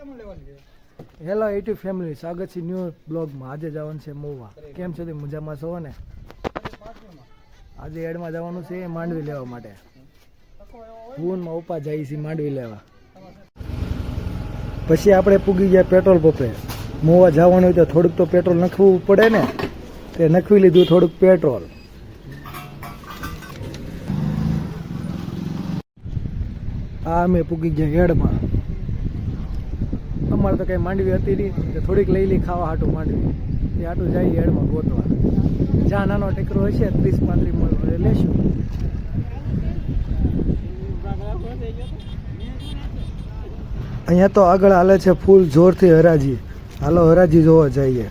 Hello at family સ્વાગત છે new બ્લોગમાં. આજે જવાનું છે મોવા. કેમ છો તે મજામાં છો ને? આજે એડમાં જવાનું છે માંડવી લેવા માટે. ફૂનમાં ઉપા જાય છે માંડવી લેવા. પછી આપણે પૂગી ગયા પેટ્રોલ પંપે. મોવા જવાનું હોય તો થોડુંક તો પેટ્રોલ નખવું પડે ને? તે નખવી લીધું થોડુંક પેટ્રોલ. આ અમે પૂગી ગયા હેડમાં અમારે તો કંઈ માંડવી હતી નહીં તો થોડીક લઈ લઈ ખાવા હાટું માંડવી. એ હાટું જાય હેડમાં ગોતવા. જ્યાં નાનો ટેકરો હશે, ત્રીસ પાંત્રીસ મણ લેશું. અહીંયા તો આગળ હાલે છે ફૂલ જોરથી હરાજી. હાલો, હરાજી જોવા જઈએ.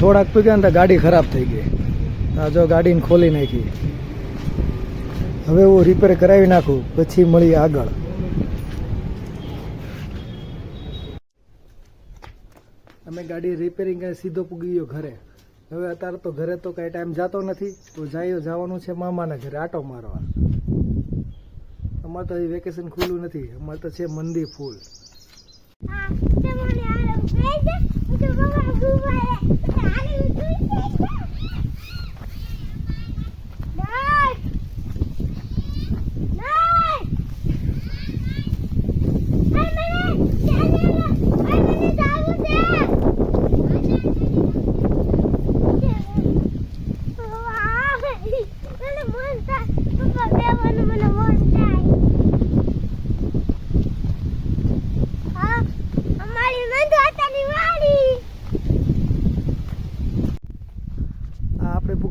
થોડાક પીગ્યા ને ગાડી ખરાબ થઈ ગઈ. આ જો ગાડીને ખોલી નાખી. હવે હું રિપેર કરાવી નાખું, પછી મળી આગળ. અમે ગાડી રિપેરિંગ સીધો પૂગી ગયો ઘરે. હવે અત્યારે તો ઘરે તો કાંઈ ટાઈમ જતો નથી. તો જાય જવાનું છે મામાના ઘરે, આટો મારવા. અમારે તો વેકેશન ખુલ્લું નથી. અમારે તો છે મંદી ફૂલ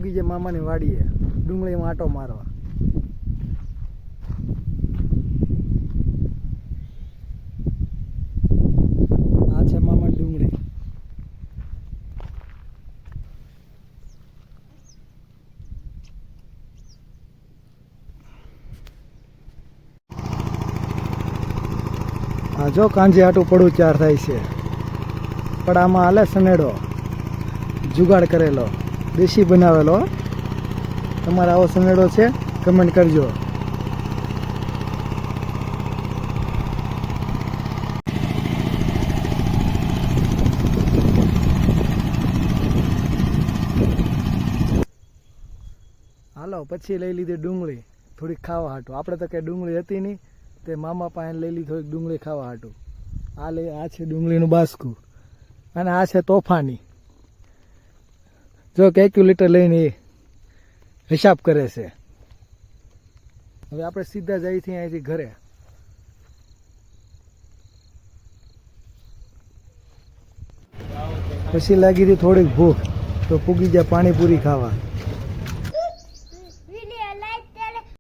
પૂગી જાય મામાની વાડીએ ડુંગળીમાં આટો મારવા. આ છે મામા ડુંગળી. આ જો કાંજી આટું પડું ચાર થાય છે. પણ આમાં હાલે સનેડો. જુગાડ કરેલો. દેશી બનાવેલો તમારો આવો સનેડો છે કમેન્ટ કરજો. હાલો, પછી લઈ લીધી ડુંગળી, થોડીક ખાવા હાટું. આપણે તો કઈ ડુંગળી હતી નહીં, તે મામા પાસે લઈ લીધી થોડીક ડુંગળી ખાવા હાટું. આ લઈ, આ છે ડુંગળીનું બાસકું. અને આ છે તોફાની. જો કેલ્ક્યુલેટર લઈને હિસાબ કરે છે. હવે આપણે સીધા જઈએ છીએ અહીંથી ઘરે. પછી લાગી હતી થોડીક ભૂખ, તો પૂગી જાય પાણીપુરી ખાવા.